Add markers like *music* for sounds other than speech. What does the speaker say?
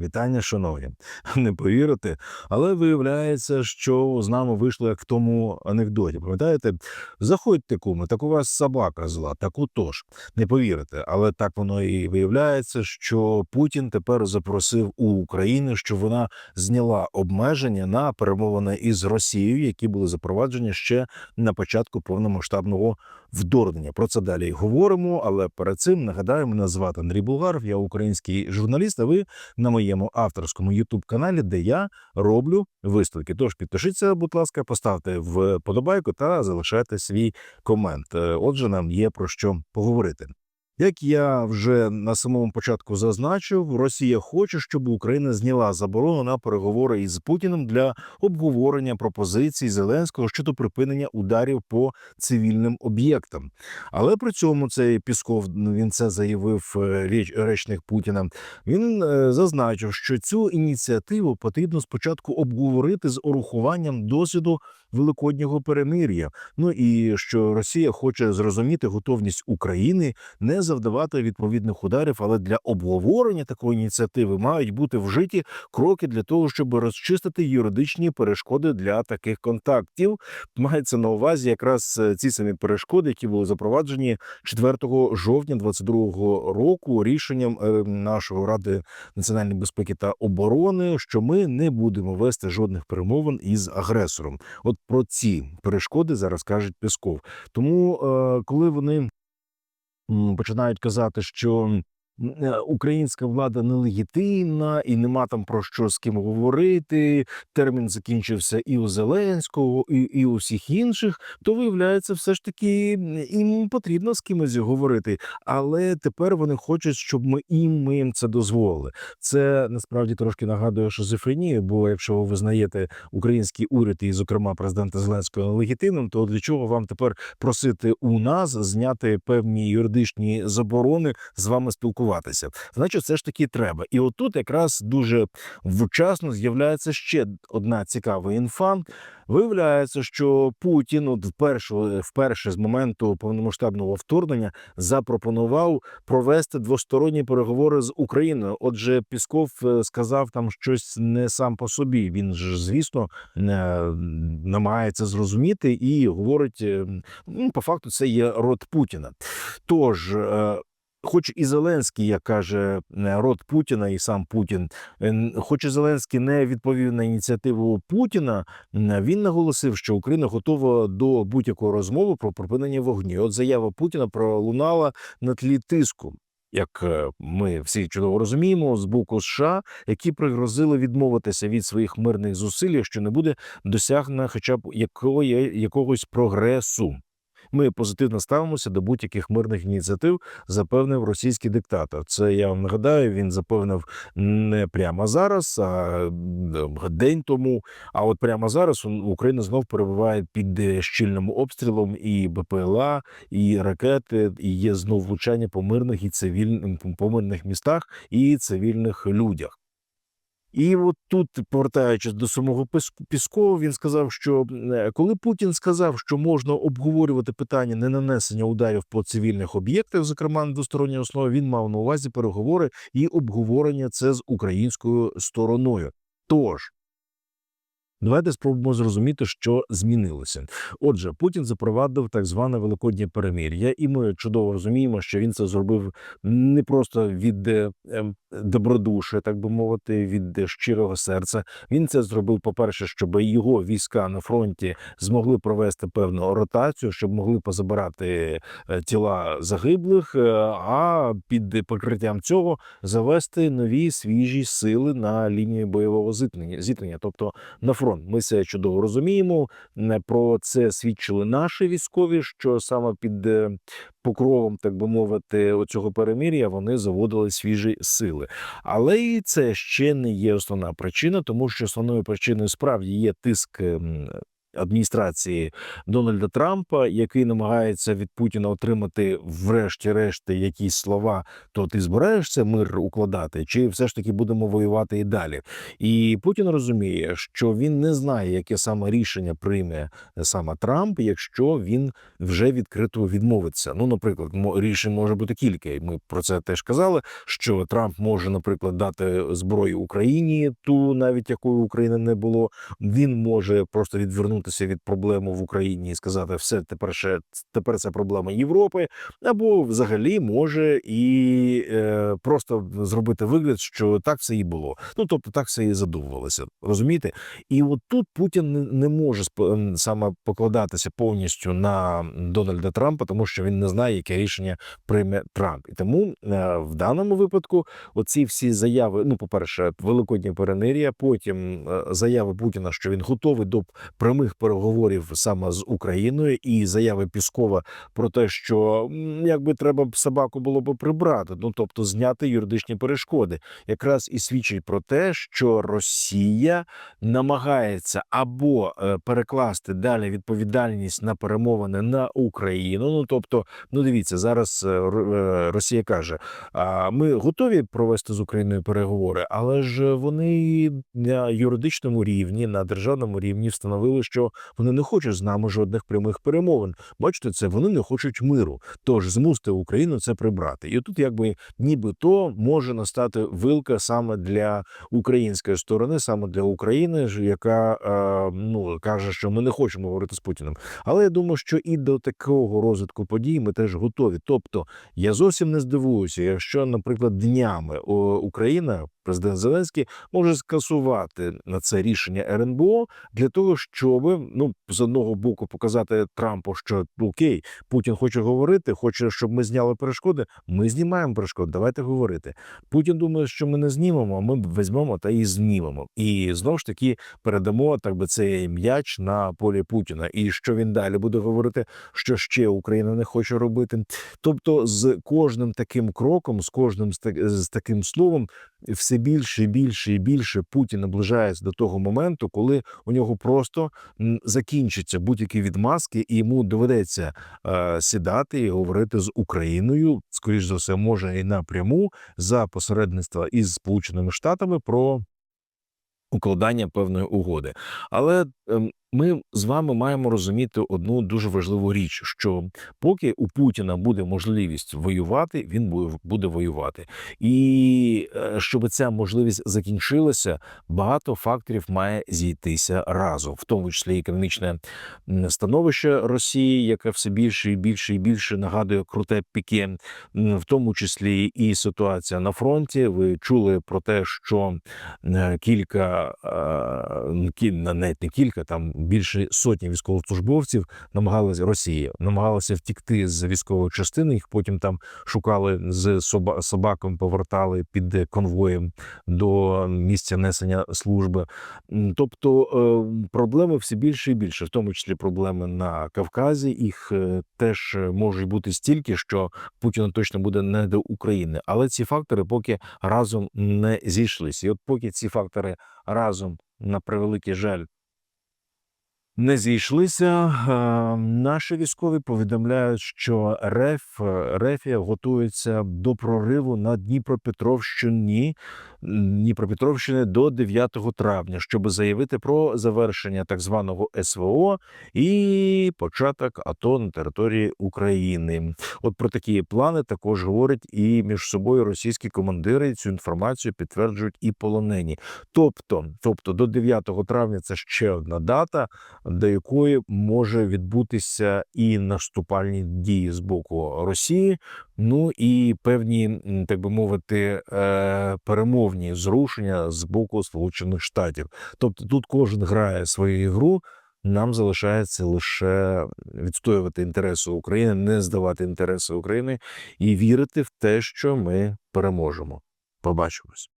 Вітання, шановні. *laughs* Не повірите, але виявляється, що з нами вийшло як в тому анекдоті. Пам'ятаєте, заходьте, куми, так у вас собака зла, так отож. Не повірите, але так воно і виявляється, що Путін тепер запросив у Україну, щоб вона зняла обмеження на перемовини із Росією, які були запроваджені ще на початку повномасштабного вторгнення. Про це далі говоримо. Але перед цим нагадаю, мене звати Андрій Булгаров, я український журналіст. А ви на моєму авторському youtube каналі, де я роблю виставки. Тож підпишіться, будь ласка, поставте вподобайку та залишайте свій комент. Е, Отже, нам є про що поговорити. Як я вже на самому початку зазначив, Росія хоче, щоб Україна зняла заборону на переговори із Путіним для обговорення пропозицій Зеленського щодо припинення ударів по цивільним об'єктам. Але при цьому цей Пісков ну, він це заявив е, річ речник Путіна. Він е, зазначив, що цю ініціативу потрібно спочатку обговорити з урахуванням досвіду великоднього перемир'я. Ну і що Росія хоче зрозуміти готовність України не завдавати відповідних ударів, але для обговорення такої ініціативи мають бути вжиті кроки для того, щоб розчистити юридичні перешкоди для таких контактів. Мається на увазі якраз е, ці самі перешкоди, які були запроваджені 4 жовтня 2022 року рішенням е, нашої ради національної безпеки та оборони, що ми не будемо вести жодних перемовин із агресором. От про ці перешкоди зараз кажуть Пісков. Тому, е, коли вони починають казати, що українська влада нелегітимна і нема там про що з ким говорити. Термін закінчився і у Зеленського, і, і у всіх інших. То виявляється, все ж таки їм потрібно з кимось говорити. Але тепер вони хочуть, щоб ми їм ми їм це дозволили. Це насправді трошки нагадує шизофренію, бо якщо ви визнаєте український уряд і, зокрема, президента Зеленського нелегітимним, то для чого вам тепер просити у нас зняти певні юридичні заборони з вами спілкуватися? Значить, це ж таки треба. І отут якраз дуже вчасно з'являється ще одна цікава інфа. Виявляється, що Путін от вперше, вперше з моменту повномасштабного вторгнення запропонував провести двосторонні переговори з Україною. Отже, Пісков е, сказав там щось не сам по собі. Він ж, звісно, не намагається зрозуміти і говорить: е, ну, по факту, це є род Путіна. Тож. Хоч і Зеленський, як каже е, род Путіна, і сам Путін, е, хоч і Зеленський не відповів на ініціативу Путіна, він наголосив, що Україна готова до будь-якої розмови про припинення вогню. От заява Путіна пролунала на тлі тиску. Як е, ми всі чудово розуміємо, з боку США, які пригрозили відмовитися від своїх мирних зусиль, якщо не буде досягнено хоча б якої, якогось прогресу. Ми позитивно ставимося до будь-яких мирних ініціатив, запевнив російський диктатор. Це я вам нагадаю. Він запевнив не прямо зараз, а день тому. А от прямо зараз Україна знов перебуває під е, щільним обстрілом і БПЛА, і ракети, і є знов влучання по мирних і цивільних по мирних містах і цивільних людях. І от тут, повертаючись до самого Піскова, він сказав, що е, коли Путін сказав, що можна обговорювати питання ненанесення ударів по цивільних об'єктах, зокрема на двосторонній основі, він мав на увазі переговори і обговорення це з українською стороною. Тож. Давайте спробуємо зрозуміти, що змінилося. Отже, Путін запровадив так зване великоднє перемир'я, і ми чудово розуміємо, що він це зробив не просто від е, ем, так би мовити, від е, щирого серця. Він це зробив, по-перше, щоб його війська на фронті змогли провести певну ротацію, щоб могли позабирати е, тіла загиблих, а під прикриттям цього завести нові свіжі сили на лінію бойового зіткнення, тобто на фронт. Ми це чудово розуміємо. Не Про це свідчили наші військові, що саме під е, покровом, так би мовити, оцього перемир'я вони заводили свіжі сили. Але і це ще не є основна причина, тому що основною причиною справді є тиск ем, адміністрації Дональда Трампа, який намагається від Путіна отримати, врешті-решт, якісь слова, то ти збираєшся мир укладати, чи все ж таки будемо воювати і далі? І Путін розуміє, що він не знає, яке саме рішення прийме саме Трамп, якщо він вже відкрито відмовиться. Ну, наприклад, рішень може бути кілька. Ми про це теж казали. Що Трамп може, наприклад, дати зброю Україні, ту навіть якої України не було. Він може просто відвернутися від проблеми в Україні і сказати, все тепер ще тепер це проблема Європи, або взагалі може і е, просто зробити вигляд, що так все і було. Ну тобто, так все і задумувалося. Розумієте? І от тут Путін не, може саме покладатися повністю на Дональда Трампа, тому що він не знає, яке рішення прийме Трамп. І тому е, в даному випадку оці всі заяви. Ну, по-перше, великоднє перемир'я, потім е, заяви Путіна, що він готовий до прямих переговорів саме з Україною, і заяви Піскова про те, що якби треба б собаку було б прибрати, ну тобто зняти юридичні перешкоди, якраз і свідчить про те, що Росія намагається або е, перекласти далі відповідальність на перемовини на Україну. Ну тобто, ну дивіться, зараз е, е, Росія каже: ми готові провести з Україною переговори, але ж вони на юридичному рівні, на державному рівні встановили, що вони не хочуть з нами жодних прямих перемовин. Бачите, це вони не хочуть миру. Тож змусити Україну це прибрати. І тут, якби нібито може настати вилка саме для української сторони, саме для України, яка е, ну каже, що ми не хочемо говорити з Путіним. Але я думаю, що і до такого розвитку подій ми теж готові. Тобто я зовсім не здивуюся, якщо, наприклад, днями Україна, президент Зеленський, може скасувати на це рішення РНБО для того, щоб ну з одного боку показати Трампу, що окей, Путін хоче говорити, хоче, щоб ми зняли перешкоди. Ми знімаємо перешкоди. Давайте говорити. Путін думає, що ми не знімемо. а Ми візьмемо та і знімемо. І знову ж таки передамо так би цей м'яч на полі Путіна. І що він далі буде говорити, що ще Україна не хоче робити. Тобто, з кожним таким кроком, з кожним з, так- з таким словом, все більше і більше і більше Путін наближається до того моменту, коли у нього просто закінчаться будь-які відмазки, і йому доведеться е, сідати і говорити з Україною, скоріш за все, може і напряму за посередництва із Сполученими Штатами про укладання певної угоди. Але ми з вами маємо розуміти одну дуже важливу річ: що поки у Путіна буде можливість воювати, він буде воювати. І е, щоб ця можливість закінчилася, багато факторів має зійтися разом, в тому числі економічне становище Росії, яке все більше і більше і більше нагадує круте піке, в тому числі і ситуація на фронті. Ви чули про те, що е, кілька е, навіть не кілька, там більше сотні військовослужбовців намагалися Росія намагалася втікти з військової частини. Їх потім там шукали з соба- собаком, повертали під конвоєм до місця несення служби. Тобто е, проблеми все більше і більше, в тому числі проблеми на Кавказі. Їх е, теж е, можуть бути стільки, що Путіну точно буде не до України. Але ці фактори поки разом не зійшлися. І от поки ці фактори разом на превеликий жаль. Не зійшлися. е, Наші військові повідомляють, що РФ е, Рефія готується до прориву на Дніпропетровщині Дніпропетровщини до 9 травня, щоб заявити про завершення так званого СВО і початок АТО на території України. От про такі плани також говорять і між собою російські командири. Цю інформацію підтверджують і полонені. Тобто, тобто до 9 травня це ще одна дата, до якої може відбутися і наступальні дії з боку Росії, ну і певні, так би мовити, е, перемовні зрушення з боку Сполучених Штатів. Тобто тут кожен грає свою ігру. Нам залишається лише відстоювати інтереси України, не здавати інтереси України і вірити в те, що ми переможемо. Побачимось.